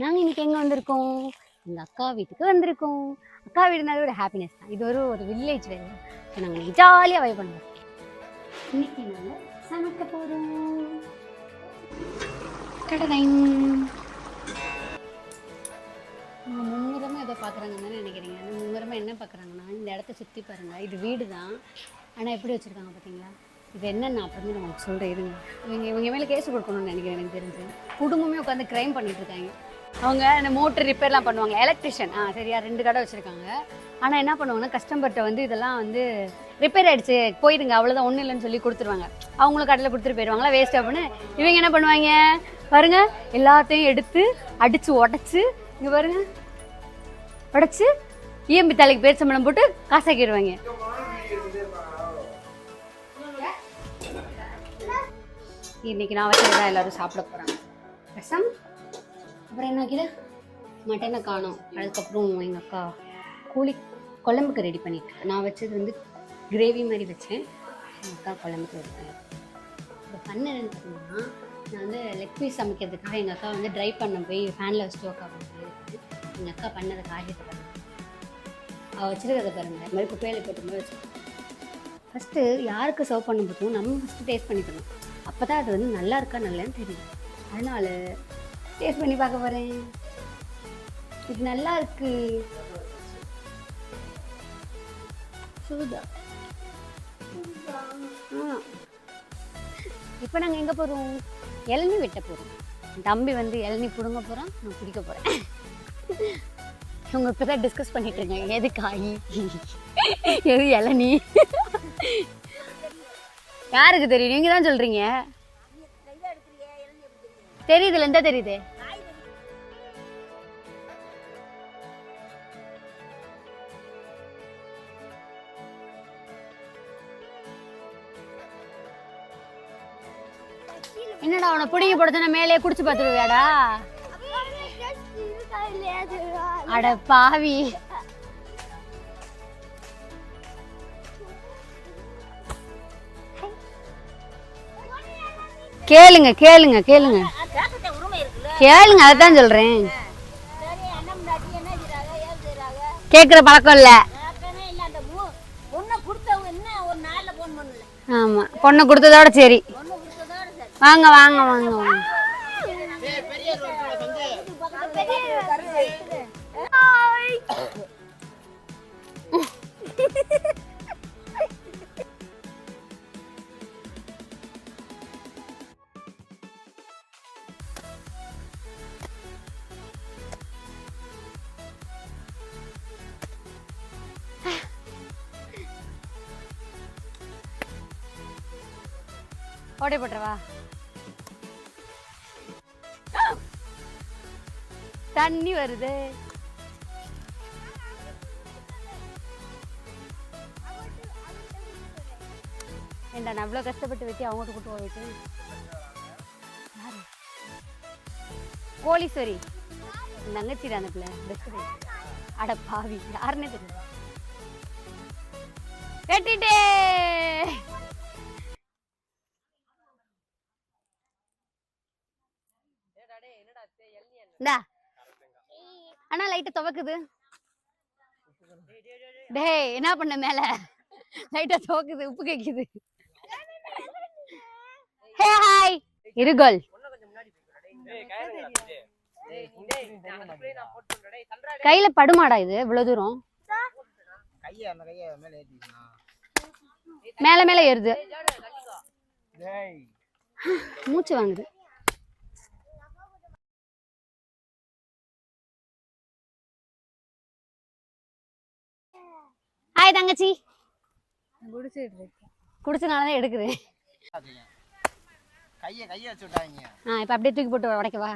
நாங்கள் இன்னைக்கு எங்கே வந்திருக்கோம்? எங்கள் அக்கா வீட்டுக்கு வந்திருக்கோம். அக்கா வீடுனாலே ஒரு ஹாப்பினஸ் தான். இது ஒரு ஒரு வில்லேஜ் வேறு. ஸோ நாங்கள் ஜாலியாக வை பண்ணுவோம் இன்னைக்கு நாங்கள் சமைக்க போகிறோம் கடலைங் மும்முரமாக எதை பார்க்குறாங்கன்னு தானே நினைக்கிறீங்க. அந்த மும்முரமாக என்ன பார்க்குறாங்கன்னா இந்த இடத்த சுற்றி பாருங்கள் இது வீடு தான் ஆனால் எப்படி வச்சுருக்காங்க பார்த்தீங்களா இது என்னன்னு அப்புறமே நான் உங்களுக்கு சொல்கிறேன் இருங்க. இவங்க இவங்க மேலே கேஸ் கொடுக்கணும்னு நினைக்கிறேன் எனக்கு தெரிஞ்சு. குடும்பமே உட்காந்து க்ரைம் பண்ணிட்டு இருக்காங்க. அவங்க இந்த மோட்டர் ரிப்பேர்லாம் பண்ணுவாங்க. எலக்ட்ரிஷியன் ஆ சரியா ரெண்டு கடை வச்சுருக்காங்க. ஆனால் என்ன பண்ணுவாங்கன்னா கஸ்டமர்கிட்ட வந்து இதெல்லாம் வந்து ரிப்பேர் ஆயிடுச்சு போயிடுங்க அவ்வளோதான் ஒன்றும் இல்லைன்னு சொல்லி கொடுத்துருவாங்க. அவங்களும் கடையில் கொடுத்துட்டு போயிடுவாங்களா வேஸ்ட் அப்படின்னு இவங்க என்ன பண்ணுவாங்க? பாருங்க எல்லாத்தையும் எடுத்து அடித்து உடச்சி இங்கே பாருங்க உடச்சி இஎம்பி தலைக்கு பேர் சம்பளம் போட்டு காசாக்கிடுவாங்க. இன்னைக்கு நான் வச்சதான் எல்லாரும் சாப்பிட போகிறாங்க ரசம். அப்புறம் என்ன வைக்கிற மட்டனை காணும். அதுக்கப்புறம் எங்கள் அக்கா கோழி குழம்புக்கு ரெடி பண்ணிட்டு. நான் வச்சது வந்து கிரேவி மாதிரி வச்சேன். எங்கள் அக்கா குழம்புக்கு ரெடி பண்ணி. இப்போ பண்ண என்னன்னு பார்த்தீங்கன்னா நான் வந்து லெக் பீஸ் சமைக்கிறதுக்காக எங்கள் அக்கா வந்து ட்ரை பண்ண போய் ஃபேனில் வச்சுட்டு உட்காந்து எங்கள் அக்கா பண்ணதை காரியத்தை பாருங்க. அவள் வச்சுருக்கிறத பாருங்க. இது மாதிரி குப்பையில் போட்டு மாதிரி வச்சு ஃபஸ்ட்டு யாருக்கு சர்வ் பண்ண போதும் நம்ம ஃபஸ்ட்டு டேஸ்ட் பண்ணிக்கணும். அப்போ தான் அது வந்து நல்லா இருக்கா நல்லன்னு தெரியும். அதனால் டேஸ்ட் பண்ணி பார்க்க போகிறேன் இது நல்லா இருக்கு. சூதா இப்போ நாங்கள் எங்கே போகிறோம் இளநீ வெட்ட போகிறோம் தம்பி வந்து இளநீ பிடுங்க போகிறான் நான் பிடிக்க போகிறேன் இவங்க இப்போ தான் டிஸ்கஸ் பண்ணிட்டு இருக்காங்க. எது காய்? எது இளநீ? யாருக்கு தெரியும்? நீங்கள் தான் சொல்கிறீங்க தெரியுதுல எந்த தெரியுது? என்னடா அவனை பிடிங்க போடுறதுனா மேலே குடிச்சு பார்த்துருவியாடா? அட பாவி. கேளுங்க கேளுங்க கேளுங்க. கேளுங்க அதான் சொல்றேன். கேட்குற பழக்கம் இல்லை. ஆமாம் பொண்ணை கொடுத்ததோட சரி. வாங்க வாங்க வாங்க வாங்க. ஓடி போட்டுறவா? தண்ணி வருது. ஏண்டா நான் அவ்வளோ கஷ்டப்பட்டு வெட்டி அவங்ககிட்ட கூட்டு போயிட்டு யாரு? கோலீஸ்வரி தங்கச்சி அந்த பிள்ளை பெஸ்ட் அட பாவி யாருன்னே தெரியல. வெட்டிட்டே! இந்தா. அண்ணா லைட்டை துவக்குது. டேய் என்ன பண்ண மேல? லைட்டா துவக்குது உப்பு கேக்குது. ஹே ஹாய் இருகோல் கையில படுமாடா இது இவ்வளவு தூரம். மேலே மேல ஏறுது. மூச்சு வாங்குது. ஹாய் தங்கச்சி. குடிச்சனால தான் எடுக்குது. கையை கையை வச்சு விட்டாங்க ஆ இப்போ அப்படியே தூக்கி போட்டு உடைக்கவா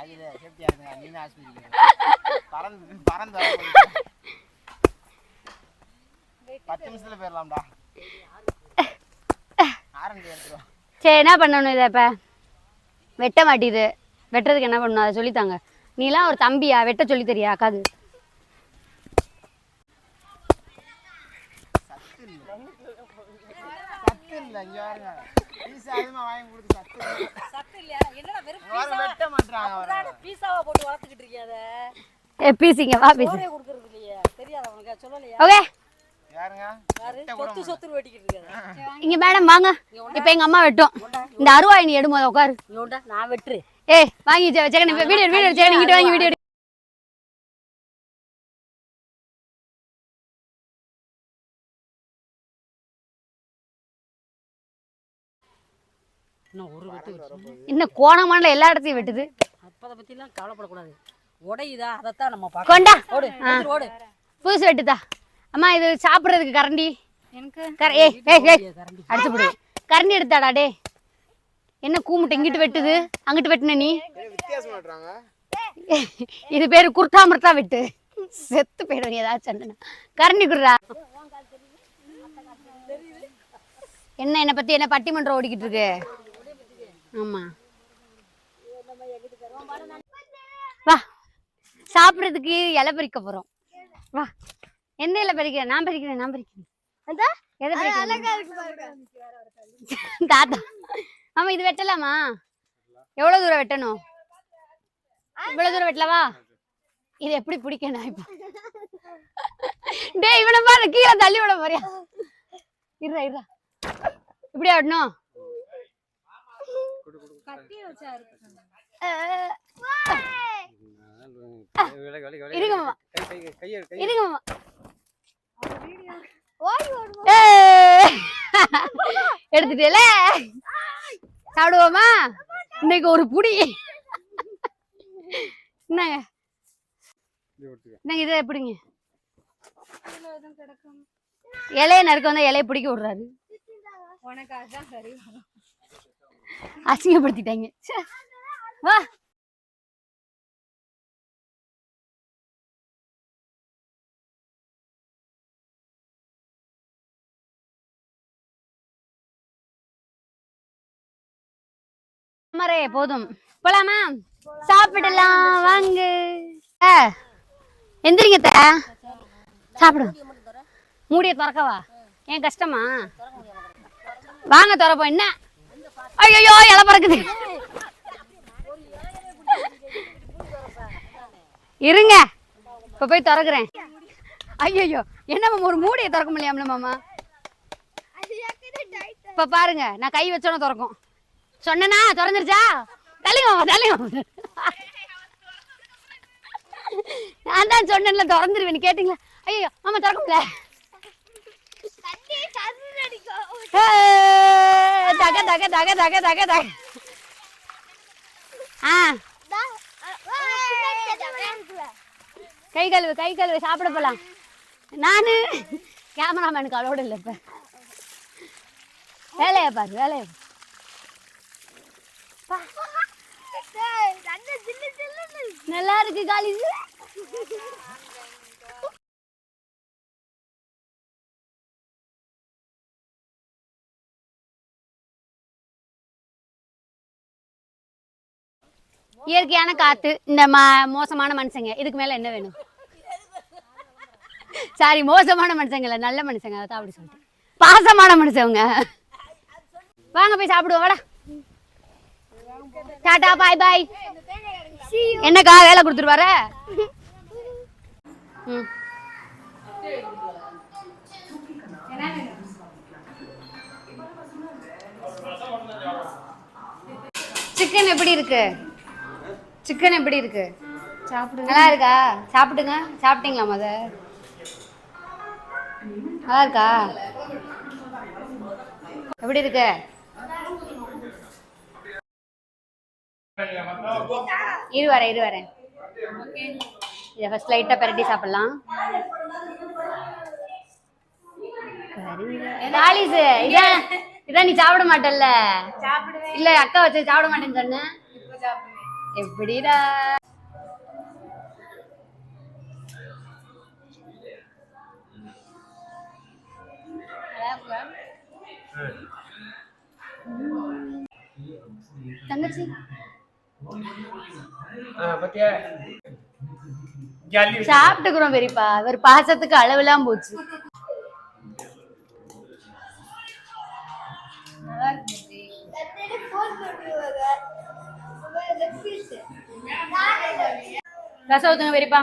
அதுல சேஃப்டியா இருங்க. நீங்க ஆஸ்பத்திரி பறந்து பறந்து வர போகுது. பத்து நிமிஷத்துல போயிடலாம்டா. ஆரஞ்சு எடுத்துருவோம் சரி என்ன பண்ணணும் இதை இப்போ? வெட்ட மாட்டேது வெட்டுறதுக்கு என்ன பண்ணணும்? அதை சொல்லித்தாங்க. நீலாம் ஒரு தம்பியா? வெட்ட சொல்லி தெரியா? அக்காது இல்லை இங்க பாருங்க பீஸ் அதிகமா வாங்கி கொடுத்து சத்து. சத்து இல்லையா? என்னடா வெறும் வர வெட்ட மாட்றாங்க அவரை. பீஸா பீஸாவா போட்டு வளர்த்துக்கிட்டு இருக்கியா அதை? ஏ பீசிங்க வா பீசி. சோறே கொடுக்கறது இல்லையே. தெரியாத உனக்கு சொல்லலையா? ஓகே. யாருங்க? சொத்து வெட்டிக்கிட்டு இங்க மேடம் வாங்க. இப்போ எங்க அம்மா வெட்டும். இந்த அருவாய் நீ எடுமோத உட்காரு. நான் வெட்டுரு ஏய் வாங்கி ஜெகன் வீடியோ வீடியோ இங்கிட்டு வாங்கி வீடியோ இன்னும் ஒரு வெட்டு வச்சு. இன்னும் கோணமான எல்லா இடத்தையும் வெட்டுது. அப்பதை பத்திலாம் கவலைப்படக்கூடாது. உடையுதா அதைத்தான் நம்ம கொண்டா. ஓடு ஓடு. புதுசு வெட்டுதா? அம்மா இது சாப்பிட்றதுக்கு கரண்டி. எனக்கு? கர ஏய் ஏய் ஏய். கரண்டி? அடிச்சு போடு. கரண்டி எடுத்தாடா டே என்ன கூமுட்டை இங்கிட்டு வெட்டுது? அங்கிட்டு வெட்டுன நீ? இது பேரு குர்த்தா முர்த்தா வெட்டு. செத்து போயிடும் நீ ஏதாச்சும் சொன்னா. கரண்டி குடுறா. என்ன என்னை பத்தி என்ன பட்டிமன்றம் ஓடிக்கிட்டு இருக்கு? ஆமா. வா சாப்பிட்றதுக்கு இலை பறிக்க போறோம். வா. எந்த இலை பறிக்கிறேன் நான் பறிக்கிறேன் நான் பறிக்கிறேன். தாத்தா. ஆமா இது வெட்டலாமா? எவ்வளவு தூரம் வெட்டணும்? இவ்வளவு தூரம் வெட்டலவா இது எப்படி பிடிக்கணும் இப்போ? டேய் இவனை பாரு கீழே தள்ளி விட போறியா? இருடா இருடா. இப்படியா வெட்டணும் இருங்க மாமா இருங்க மாமா ஏய். எடுத்துட்டேல சாப்பிடுவோமா? இன்னைக்கு ஒரு புடி. என்னங்க? என்னங்க இதை? எப்படிங்க இலைய நறுக்க வந்தா இலைய பிடிக்க விடுறாரு. உனக்கு அதுதான் சரி. அசிங்கப்படுத்திட்டாங்க. வா. அமரே போதும். போலாமா? சாப்பிடலாம். வாங்க. எந்திரிங்க அத்தை. சாப்பிடுங்க மூடிய திறக்கவா? ஏன் கஷ்டமா? வாங்க திறப்போம். என்ன? ஐயோ இலை பறக்குது. இருங்க. இப்ப போய் திறக்கிறேன். ஐயோ என்ன மாமா ஒரு மூடியை திறக்க முடியாமல மாமா? இப்ப பாருங்க நான் கை வச்சோன்னு திறக்கும். சொன்னனா திறந்துருச்சா? தள்ளிங்க மாமா தள்ளிங்க நான் தான் சொன்னேன்ல திறந்துருவேன் கேட்டீங்களா? ஐயோ மாமா திறக்க முடியல தக தக தக தக தக தக ஆ கை கழுவு கை கழுவு சாப்பிட போலாம். நானு கேமராமேனுக்கு அலோடு இல்லை இப்ப. வேலையை பாரு வேலையை. நல்லா இருக்கு காலேஜ் இயற்கையான காத்து இந்த ம மோசமான மனுஷங்க. இதுக்கு மேல என்ன வேணும்? சாரி மோசமான மனுஷங்க நல்ல மனுஷங்க. அதான் அப்படி சொல்லிட்டு பாசமான மனுஷங்க. வாங்க போய் சாப்பிடுவோம் வாடா. டாடா பாய் பாய் என்னக்கா வேலை கொடுத்துருவாரு ம். சிக்கன் எப்படி இருக்கு? சிக்கன் எப்படி இருக்கு? சாப்பிடு நல்லா இருக்கா? சாப்பிடுங்க. சாப்பிட்டீங்களா முத? நல்லா இருக்கா? எப்படி இருக்கு? இரு வரேன் இரு வரேன். இதை ஃபர்ஸ்ட் லைட்டாக பெரட்டி சாப்பிடலாம். தாலிஸ் இதான் இதான் நீ சாப்பிட மாட்டல்ல. இல்ல அக்கா வச்சு சாப்பிட மாட்டேன்னு சாப்பிடுவேன். எப்படிடா? தங்கச்சி. சாப்பிட்டுக்கிறோம் பெரியப்பா. ஒரு பாசத்துக்கு அளவெல்லாம் போச்சு. ரசம் ஊத்துங்க பெரியப்பா.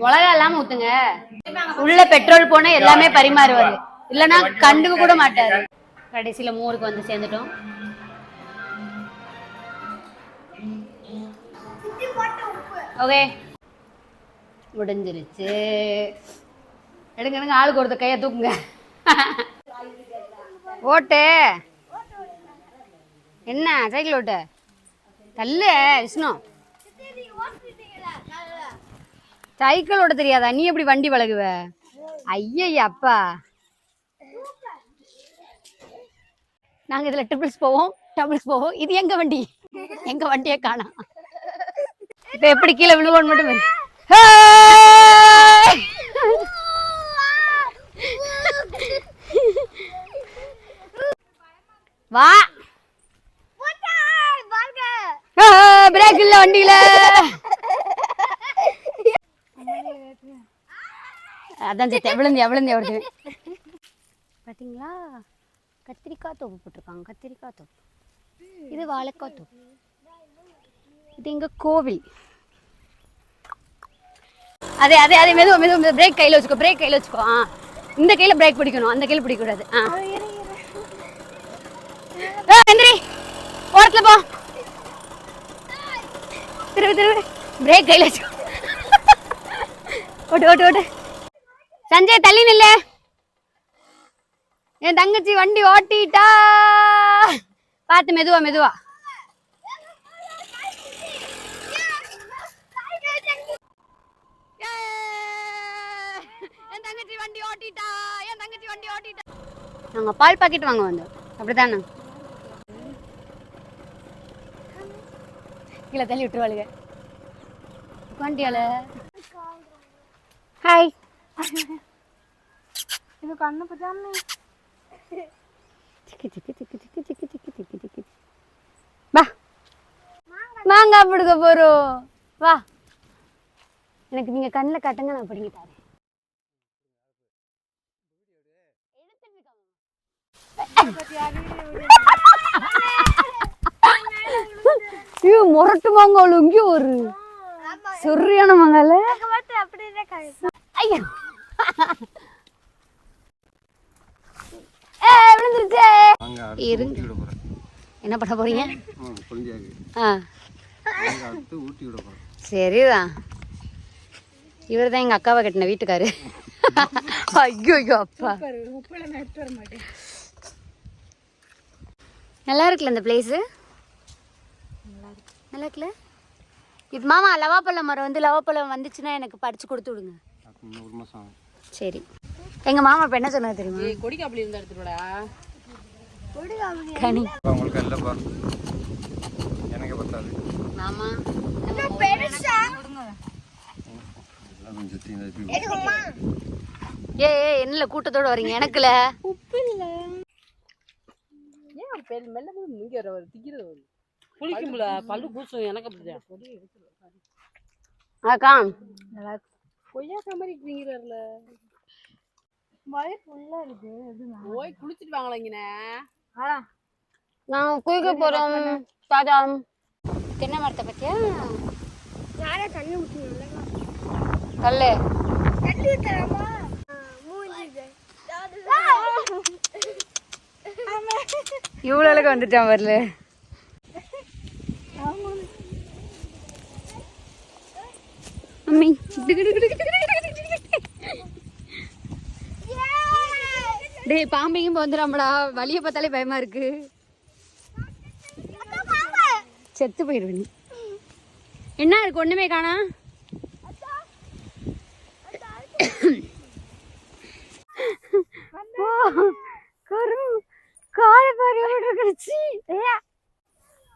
மிளகா இல்லாம ஊத்துங்க. உள்ள பெட்ரோல் போனா எல்லாமே பரிமாறுவாரு இல்லனா கண்டுக்க கூட மாட்டாரு. கடைசியில மோருக்கு வந்து சேர்ந்துட்டோம். ஓகே. முடிஞ்சிருச்சு. எடுங்க எடுங்க ஆளுக்கு ஒருத்தர் கையை தூக்குங்க. ஓட்டு. என்ன சைக்கிள் ஓட்டு? தள்ளு விஷ்ணு. சைக்கிள் ஓட்ட தெரியாதா? நீ எப்படி வண்டி பழகுவ ஐயய்ய அப்பா. நாங்க இதுல ட்ரிபிள்ஸ் போவோம் டபுள்ஸ் போவோம். இது எங்க வண்டி? எங்க வண்டியே காணோம். இப்ப எப்படி கீழே விழுவோன்னு மட்டும்! வா. பிரேக் இல்ல வண்டியில. அதான் சரி விழுந்து விழுந்து வருது பாத்தீங்களா? கத்திரிக்காய் தோப்பு போட்டிருக்காங்க கத்திரிக்காய் தோப்பு. இது வாழைக்காய் தோப்பு. இது எங்க கோவில். அதே அதே அதே மெதுவா மெதுவா பிரேக் கையில வச்சுக்கோ பிரேக் கையில வச்சுக்கோ. ஆ இந்த கையில பிரேக் பிடிக்கணும் அந்த கையில பிடிக்க கூடாது ஆ எந்திரி. ஓரத்துல போ. திருவு திருவு பிரேக் கையில வச்சுக்கோ. ஓட்டு ஓட்டு ஓட்டு சஞ்சய் தள்ளி நில்லு. என் தங்கச்சி வண்டி ஓட்டிட்டா. பார்த்து மெதுவா மெதுவா. என் தங்கச்சி வண்டி ஓட்டிட்டா. என் தங்கச்சி வண்டி ஓட்டிட்டா. நாங்க பால் பாக்கெட் வாங்க வந்தோம். அப்படிதானே? கீழே தள்ளி விட்டுருவாளுங்க. வண்டியால ஹாய் இது கண்ணு பச்சாம திக்கு திக்கு திக்கு திக்கு திக்கு திக்கு திக்கு திக்கு வா மாங்காய் பிடுக்க போறோம் வா எனக்கு நீங்க கண்ணில் காட்டுங்க நான் பிடிங்கி ஐயோ முரட்டு மாங்காய் இங்கே ஒரு சொரியான மாங்கால ஐயோ. ஏ விழுந்துருச்சே. இருங்க. என்ன பண்ண போறீங்க? சரிதான். இவர் தான் எங்க அக்காவை கட்டின வீட்டுக்காரு. ஐயோ ஐயோ அப்பா நல்லா இருக்குல்ல இந்த பிளேஸு நல்லா இருக்குல்ல? இது மாமா லவாப்பழம் மரம் வந்து லவாப்பழம் வந்துச்சுன்னா எனக்கு பறிச்சு கொடுத்து விடுங்க. ஒரு மாசம் சரி. எங்க மாமா இப்ப என்ன சொன்னது தெரியுமா? கொடிக்காப்புளி இருந்தா எடுத்துடா கனி. உங்களுக்கு இல்லப்பா எனக்கு பத்தாது. மாமா தீங்க ஏ ஏ என்னல கூட்டத்தோட வரீங்க? எனக்குல? ஏன் பெல் மெல்ல மெல்ல இங்க வர வர திக்கிறது வரும் குளிக்கும்ல பல்லு கூசும். எனக்கு அப்படிதான். அக்கா. கொய்யாக்கா மாதிரி திங்கிறாருல வயிறு ஃபுல்லா இருக்கு. போய் குளிச்சுட்டு வாங்களா இங்கனே? நான் குளிக்க போறோம். தாதா தென்னை மரத்தை பத்தியா? யாரா தண்ணி ஊற்றி கல்லு. தண்ணி மூஞ்சி இவ்வளோ அளவுக்கு வந்துட்டான் வரல அம்மி. டேய் பாம்பையும் வந்துடாமடா. வழியை பார்த்தாலே பயமா இருக்கு. செத்து போயிடுவேன் என்ன இருக்கு? ஒண்ணுமே காணா? கரு காய பாரு எப்படி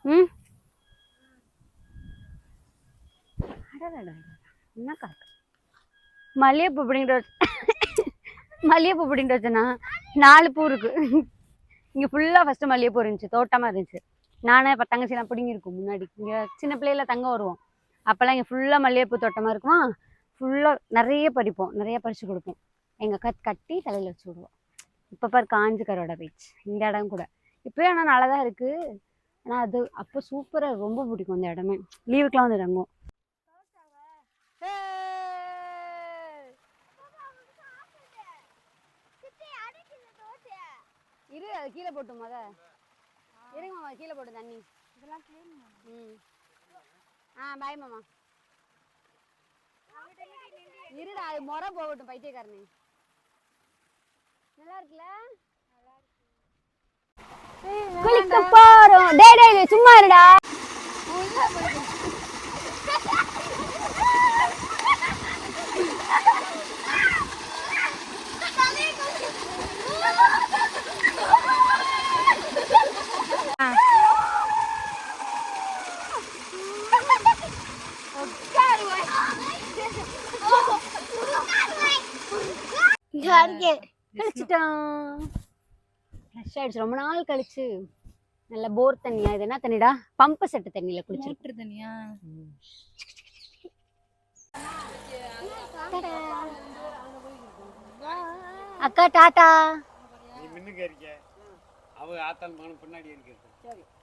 ம். அடடடடட. என்ன காட்டு மல்லிகைப்பூ பிடிங்கிட்டு வச்சு மல்லிகைப்பூ பிடிங்கிட்டு வச்சேன்னா நாலு பூ இருக்கு. இங்கே ஃபுல்லாக ஃபஸ்ட்டு மல்லிகைப்பூ இருந்துச்சு தோட்டமாக இருந்துச்சு. நானே இப்போ தங்கச்சிலாம் பிடிங்கிருக்கும் முன்னாடி. இங்கே சின்ன பிள்ளையில தங்க வருவோம். அப்போல்லாம் இங்கே ஃபுல்லாக மல்லிகைப்பூ தோட்டமாக இருக்குமா? ஃபுல்லாக நிறைய பறிப்போம் நிறைய பறித்து கொடுப்போம். எங்கள் அக்கா கட்டி தலையில் வச்சு விடுவோம். இப்போ பாரு காஞ்சு கரோட பீச் இந்த இடம் கூட. இப்போயும் ஆனால் நல்லா தான் இருக்குது ஆனால் அது அப்போ சூப்பராக ரொம்ப பிடிக்கும் அந்த இடமே. லீவுக்கெலாம் வந்து தங்கும் அது கீழே போட்டு முத. இருங்க மாமா கீழே போட்டு தண்ணி. இதெல்லாம் க்ளீன் ம். ஆ பாய் மாமா. இருடா அது முறை போகட்டும் பைத்தியக்காரனே. நல்லா இருக்குல்ல? குளிக்க போறோம். டேய் டேய் சும்மா இருடா. கழிச்சிட்டான் ஃப்ரெஷ் ஆயிடுச்சு. ரொம்ப நாள் கழிச்சு. நல்ல போர் தண்ணியா? இது என்ன தண்ணிடா? பம்பு செட்டு தண்ணியில குளிச்சிருக்கு தனியா அக்கா டாடா நீ முன்னுக்கு இருக்க அவங்க மகன் பின்னாடி இருக்கிறது Ya bien.